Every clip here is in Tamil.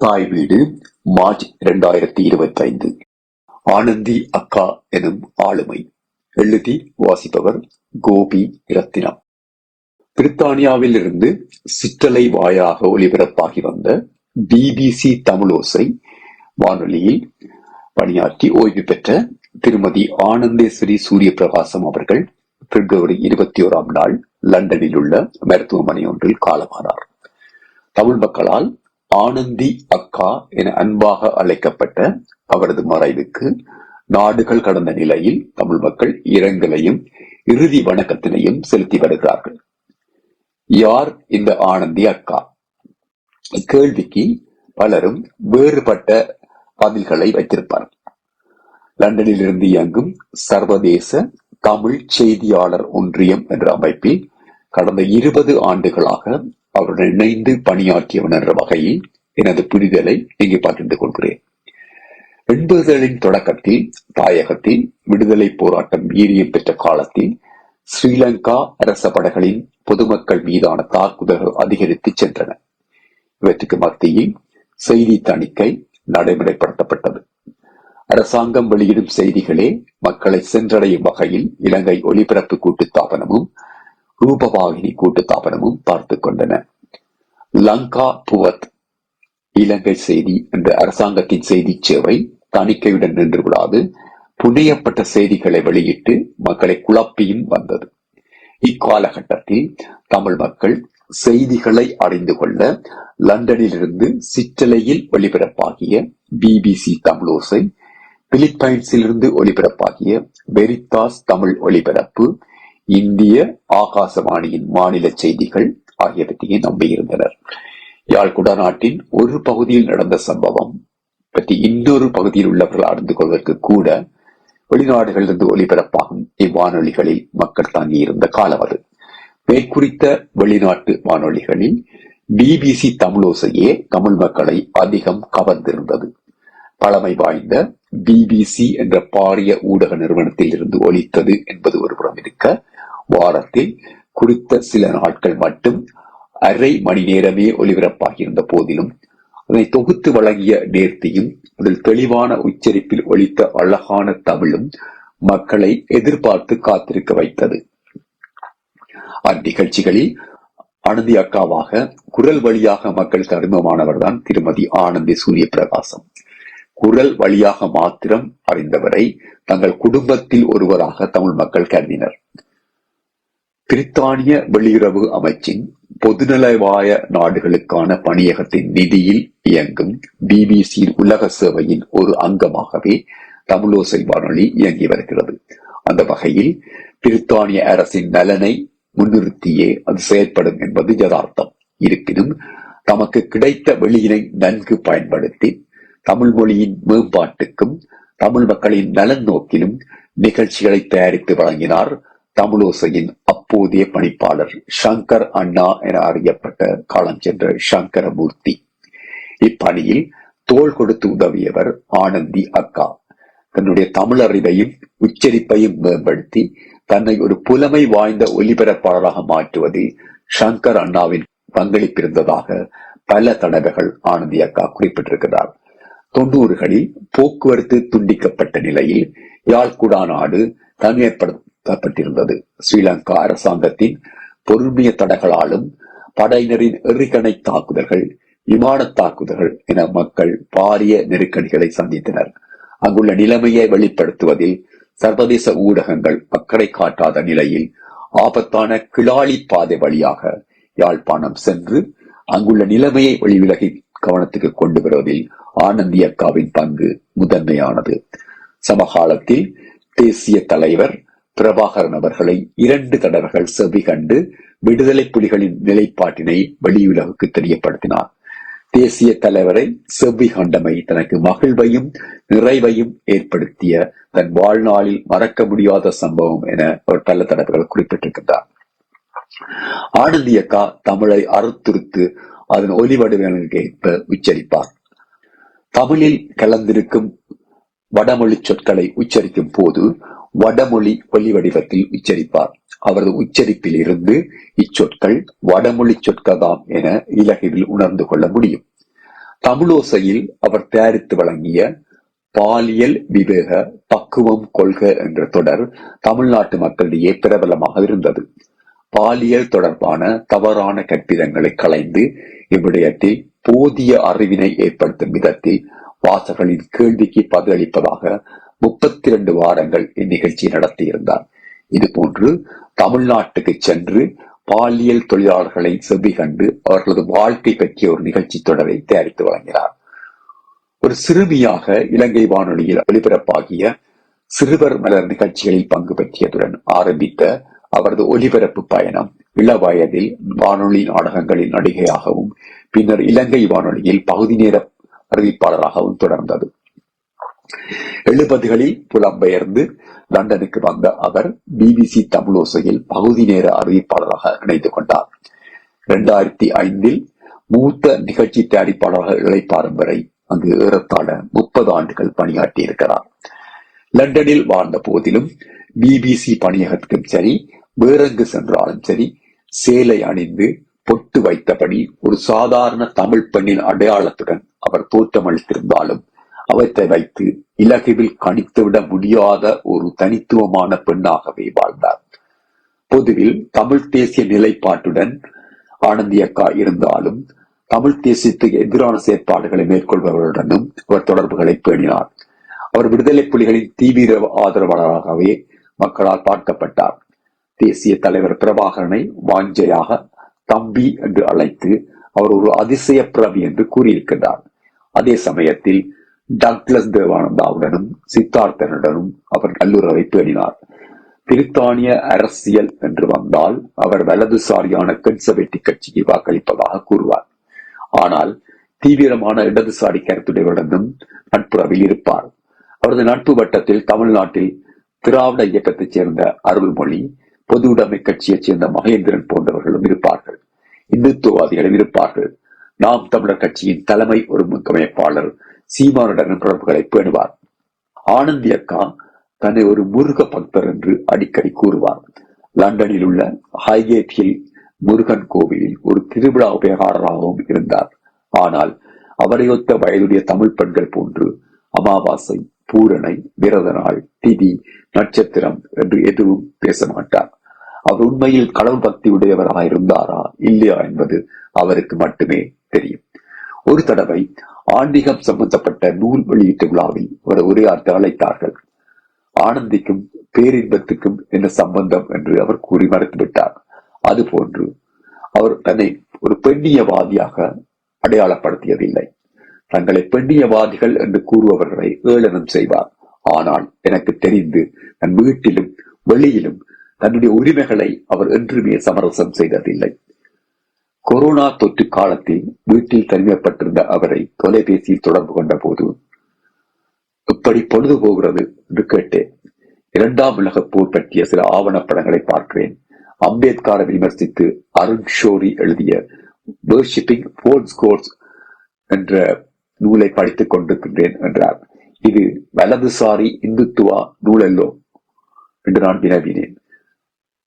தாய் வீடு மார்ச் இரண்டாயிரத்தி இருபத்தைந்து. ஆனந்தி அக்கா எனும் ஆளுமை. எழுதி வாசிப்பவர் கோபி ரத்தினம். பிரித்தானியாவில் இருந்து சிற்றலை வாயாக ஒளிபரப்பாகி வந்த பிபிசி தமிழோசை வானொலியில் பணியாற்றி ஓய்வு பெற்ற திருமதி ஆனந்தேஸ்வரி சூரிய பிரகாசம் அவர்கள் பிப்ரவரி இருபத்தி ஓராம் நாள் லண்டனில் உள்ள மருத்துவமனை ஒன்றில் காலமானார். தமிழ் மக்களால் ஆனந்தி அக்கா என அன்பாக அழைக்கப்பட்ட அவரது மறைவுக்கு நாடுகள் கடந்த நிலையில் தமிழ் மக்கள் இரங்கலையும் இறுதி வணக்கத்தினையும் செலுத்தி வருகிறார்கள். யார் இந்த ஆனந்தி அக்கா? இக்கேள்விக்கு பலரும் வேறுபட்ட பதில்களை வைத்திருப்பார். லண்டனில் இருந்து இயங்கும் சர்வதேச தமிழ் செய்தியாளர் ஒன்றியம் என்ற அமைப்பில் கடந்த இருபது ஆண்டுகளாக அவருடன் இணைந்து பணியாற்றியவன் என்ற வகையில் எனது புரிதலை இங்கு பகிர்ந்து கொள்கிறேன். எண்பதுகளின் தொடக்கத்தில் தாயகத்தில் விடுதலை போராட்டம் வீரியம் பெற்ற காலத்தில் ஸ்ரீலங்கா அரச படைகளின் பொதுமக்கள் மீதான தாக்குதல்கள் அதிகரித்து சென்றன. இவற்றுக்கு மத்தியில் செய்தி தணிக்கை நடைமுறைப்படுத்தப்பட்டது. அரசாங்கம் வெளியிடும் செய்திகளே மக்களை சென்றடையும் வகையில் இலங்கை ஒலிபரப்பு கூட்டு தாபனமும் ரூபவாகினி கூட்டுத்தாபனமும் பார்த்து கொண்டன லங்கா புவத் இலங்கை செய்தி என்ற அரசாங்கத்தின் செய்தி சேவை தணிக்கையுடன் நின்று விடாது புனையப்பட்ட செய்திகளை வெளியிட்டு மக்களை குழப்பியும் வந்தது. இக்காலகட்டத்தில் தமிழ் மக்கள் செய்திகளை அறிந்து கொள்ள லண்டனிலிருந்து சிற்றலையில் ஒளிபரப்பாகிய பிபிசி தமிழோசை பிலிப்பைன்ஸிலிருந்து ஒளிபரப்பாகிய வெரித்தாஸ் தமிழ் ஒளிபரப்பு இந்திய ஆகாசவாணியின் மாநில செய்திகள் ஆகியவற்றையே நம்பியிருந்தனர். யாழ்குடா குடநாட்டின் ஒரு பகுதியில் நடந்த சம்பவம் பற்றி இன்னொரு பகுதியில் உள்ளவர்கள் அறிந்து கொள்வதற்கு கூட வெளிநாடுகளிலிருந்து ஒலிபரப்பாகும் இவ்வானொலிகளில் மக்கள் தங்கியிருந்த காலம் அது. மேற்குறித்த வெளிநாட்டு வானொலிகளில் பிபிசி தமிழோசையே தமிழ் மக்களை அதிகம் கவர்ந்திருந்தது. பழமை வாய்ந்த பிபிசி என்ற பாரிய ஊடக நிறுவனத்தில் இருந்து ஒலித்தது என்பது ஒரு புறம் இருக்க வாரத்தில் குறித்த சில நாட்கள் மட்டும் அரை மணி நேரமே ஒலிபரப்பாகியிருந்த போதிலும் அதனை தொகுத்து வழங்கிய நேர்த்தியும் அதில் தெளிவான உச்சரிப்பில் ஒழித்த அழகான தமிழும் மக்களை எதிர்பார்த்து காத்திருக்க வைத்தது. அந்நிகழ்ச்சிகளில் ஆனந்தி அக்காவாக குரல் வழியாக மக்கள் அறிமுகமானவர் தான் திருமதி ஆனந்தி சூரிய பிரகாசம் குரல் வழியாக மாத்திரம் அறிந்தவரை தங்கள் குடும்பத்தில் ஒருவராக தமிழ் மக்கள் கருதினர். பிரித்தானிய வெளியுறவு அமைச்சின் பொதுநலவாய நாடுகளுக்கான பணியகத்தின் நிதியில் இயங்கும் பிபிசி உலக சேவையின் ஒரு அங்கமாகவே தமிழோசை வானொலி இயங்கி வருகிறது. அந்த வகையில் பிரித்தானிய அரசின் நலனை முன்னிறுத்தியே அது செயல்படும் என்பது யதார்த்தம். இருப்பினும் தமக்கு கிடைத்த வெளியினை நன்கு பயன்படுத்தி தமிழ் மொழியின் மேம்பாட்டுக்கும் தமிழ் மக்களின் நலன் நோக்கிலும் நிகழ்ச்சிகளை தயாரித்து வழங்கினார் தமிழோசையின் அப்போதைய பணிப்பாளர் சங்கர் அண்ணா என அறியப்பட்ட காலம் சென்ற சங்கரமூர்த்தி. இப்பணியில் தோள் கொடுத்து உதவியவர் ஆனந்தி அக்கா. தன்னுடைய தமிழறிவையும் உச்சரிப்பையும் மேம்படுத்தி தன்னை ஒரு புலமை வாய்ந்த ஒலிபரப்பாளராக மாற்றுவதில் சங்கர் அண்ணாவின் பங்களிப்பிருந்ததாக பல தடவைகள் ஆனந்தி அக்கா குறிப்பிட்டிருக்கிறார். தொண்ணூறுகளில் போக்குவரத்து துண்டிக்கப்பட்ட நிலையில் யாழ்குடா நாடு தனிமைப்படுத்த தனிமைப்படுத்தப்பட்டிருந்தது ஸ்ரீலங்கா அரசாங்கத்தின் பொருண்மைய தடைகளாலும் படையினரின் எறிகணை தாக்குதல்கள் விமான தாக்குதல்கள் என மக்கள் பாரிய நெருக்கடிகளை சந்தித்தனர். அங்குள்ள நிலைமையை வெளிப்படுத்துவதில் சர்வதேச ஊடகங்கள் அக்கறை காட்டாத நிலையில் ஆபத்தான கிளாளி பாதை வழியாக யாழ்ப்பாணம் சென்று அங்குள்ள நிலைமையை வெளிவிலகி கவனத்துக்கு கொண்டு வருவதில் ஆனந்தி அக்காவின் பங்கு முதன்மையானது. சமகாலத்தில் தேசிய தலைவர் பிரபாகரன் அவர்களை இரண்டு தடவைகள் செவி கண்டு விடுதலை புலிகளின் நிலைப்பாட்டினை வெளியுலகுக்கு தெரியப்படுத்தினார். தேசிய தலைவரை செவ்வி கண்டமை தனக்கு மகிழ்வையும் நிறைவையும் ஏற்படுத்திய தன் வாழ்நாளில் மறக்க முடியாத சம்பவம் என அவர் பல தடவைகள் குறிப்பிட்டிருக்கின்றார். ஆனந்தி அக்கா தமிழை அறுத்துருத்து அதன் ஒலி வடிவங்களுக்கு ஏற்ப உச்சரிப்பார். தமிழில் கலந்திருக்கும் வடமொழி சொற்களை உச்சரிக்கும் போது வடமொழி ஒலி வடிவத்தில் உச்சரிப்பார். அவரது உச்சரிப்பில் இருந்து இச்சொற்கள் வடமொழி சொற்கதாம் என இலகுவில் உணர்ந்து கொள்ள முடியும். தமிழோசையில் அவர் தயாரித்து வழங்கிய பாலியல் விவேக பக்குவம் கொள்க என்ற தொடர் தமிழ்நாட்டு மக்களிடையே பிரபலமாக இருந்தது. பாலியல் தொடர்பான தவறான கற்பிதங்களை களைந்து இவ்விடயத்தில் போதிய அறிவினை ஏற்படுத்தும் விதத்தில் வாசகர்களின் கேள்விக்கு பதிலளிப்பதாக முப்பத்தி இரண்டு வாரங்கள் இந்நிகழ்ச்சி நடத்தியிருந்தார். இதுபோன்று தமிழ்நாட்டுக்கு சென்று பாலியல் தொழிலாளர்களை செவி கண்டு அவர்களது வாழ்க்கை பற்றிய ஒரு நிகழ்ச்சி தொடரை தயாரித்து வழங்கினார். ஒரு சிறுமியாக இலங்கை வானொலியில் ஒலிபரப்பாகிய சிறுவர் மலர் நிகழ்ச்சிகளில் பங்கு பற்றியதுடன் ஆரம்பித்த அவரது ஒலிபரப்பு பயணம் இளவயதில் வானொலி நாடகங்களில் நடிகையாகவும் பின்னர் இலங்கை வானொலியில் பகுதி நேர அறிவிப்பாளராகவும் தொடர்ந்தது. எழுபதுகளில் புலம்பெயர்ந்து லண்டனுக்கு வந்த அவர் பிபிசி தமிழோசையில் பகுதி நேர அறிவிப்பாளராக இணைந்து கொண்டார். இரண்டாயிரத்தி ஐந்தில் மூத்த நிகழ்ச்சி தயாரிப்பாளராக இழைப்பாரும் வரை அங்கு ஏறத்தாழ முப்பது ஆண்டுகள் பணியாற்றி இருக்கிறார். லண்டனில் வாழ்ந்த போதிலும் பிபிசி பணியகத்திலும் சரி வேறெங்கு சென்றாலும் சரி சேலை அணிந்து பொட்டு வைத்தபடி ஒரு சாதாரண தமிழ் பெண்ணின் அடையாளத்துடன் அவர் தோற்றமளித்திருந்தாலும் அவற்றை வைத்து இலகுவில் கணித்துவிட முடியாத ஒரு தனித்துவமான பெண்ணாகவே வாழ்ந்தார். பொதுவில் தமிழ் தேசிய நிலைப்பாட்டுடன் ஆனந்தி அக்கா இருந்தாலும் தமிழ் தேசியத்துக்கு எதிரான செயற்பாடுகளை மேற்கொள்பவர்களுடனும் அவர் தொடர்புகளை பேணினார். அவர் விடுதலை புலிகளின் தீவிர ஆதரவாளராகவே மக்களால் பார்க்கப்பட்டார். தேசிய தலைவர் பிரபாகரனை வாஞ்சையாக தம்பி என்று அழைத்து அவர் ஒரு அதிசய பிரவி என்று கூறியிருக்கிறார் அதே சமயத்தில் டக்ளஸ் தேவானந்தாவுடனும் சித்தார்த்தனுடனும் அவர் நல்லுறவை பேணினார் பிரித்தானிய அரசியல் என்று வந்தால் அவர் வலதுசாரியான கன்சர்வேட்டிவ் கட்சிக்கு வாக்களிப்பதாக கூறுவார். ஆனால் தீவிரமான இடதுசாரி கருத்துடையவருடனும் நட்புறவில் இருப்பார். அவரது நட்பு வட்டத்தில் தமிழ்நாட்டில் திராவிட இயக்கத்தைச் சேர்ந்த அருள்மொழி பொது உடைமை கட்சியைச் சேர்ந்த மகேந்திரன் போன்றவர்களும் இருப்பார்கள். இந்துத்துவவாதிகளும் இருப்பார்கள். நாம் தமிழர் கட்சியின் தலைமை ஒருங்கமைப்பாளர் சீமானுடன் தொடர்புகளை பேணுவார். ஆனந்தி அக்கா தன்னை ஒரு முருக பக்தர் என்று அடிக்கடி கூறுவார். லண்டனில் உள்ள ஹைகேட் ஹில் முருகன் கோவிலில் ஒரு திருவிழா உபயோகாரராகவும் இருந்தார். ஆனால் அவரையொத்த வயதுடைய தமிழ் பெண்கள் போன்று அமாவாசை பூரணை விரத நாள் திதி நட்சத்திரம் என்று எதுவும் பேச மாட்டார். அவர் உண்மையில் கடவுள் பக்தி உடையவராக இருந்தாரா இல்லையா என்பது அவருக்கு மட்டுமே தெரியும். ஒரு தடவை ஆன்மீகம் சம்பந்தப்பட்ட நூல் வெளியீட்டு விழாவில் அவர் உரையாற்ற அழைத்தார்கள். ஆனந்திக்கும் பேரின்பத்துக்கும் என்ன சம்பந்தம் என்று அவர் கூறி மறைத்துவிட்டார் அதுபோன்று அவர் தன்னை ஒரு பெண்ணியவாதியாக அடையாளப்படுத்தியதில்லை. தங்களை பெண்ணியவாதிகள் என்று கூறுபவர்களை ஏளனம் செய்வார். ஆனால் எனக்கு தெரிந்து தன் வீட்டிலும் வெளியிலும் தன்னுடைய உரிமைகளை அவர் என்றுமே சமரசம் செய்ததில்லை. கொரோனா தொற்று காலத்தில் வீட்டில் தனிமைப்பட்டிருந்த அவரை தொலைபேசியில் தொடர்பு கொண்ட போது இப்படி பொழுது போகிறது என்று கேட்டேன். இரண்டாம் உலக போர் பற்றிய சில ஆவணப்படங்களை பார்க்கிறேன். அம்பேத்கரை விமர்சித்து அருண் ஷோரி எழுதிய வர்ஷிப்பிங் ஃபோர்ஸ் கோர்ஸ் என்ற நூலை படித்துக் கொண்டிருக்கின்றேன் என்றார். இது வலதுசாரி இந்துத்துவா நூலல்லோ என்று நான் வினவினேன்.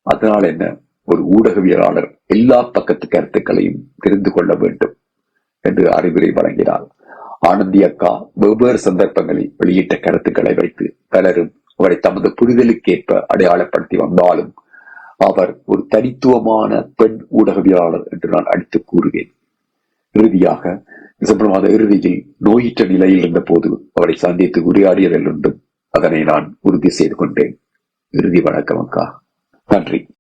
அதனால் என்ன? ஒரு ஊடகவியலாளர் எல்லா பக்கத்து கருத்துக்களையும் தெரிந்து கொள்ள வேண்டும் என்று அறிவுரை வழங்கினார். ஆனந்தி அக்கா வெவ்வேறு சந்தர்ப்பங்களில் வெளியிட்ட கருத்துக்களை வைத்து பலரும் அவரை தமது புரிதலுக்கேற்ப அடையாளப்படுத்தி வந்தாலும் அவர் ஒரு தனித்துவமான பெண் ஊடகவியலாளர் என்று நான் அடித்து கூறுவேன். இறுதியாக டிசம்பர் மாத இறுதியில் நோயிற்ற நிலையில் இருந்த போது அவரை சந்தித்து உரையாடியதில் உண்டும் அதனை நான் உறுதி செய்து கொண்டேன். இறுதி வணக்கம் அக்கா. நன்றி.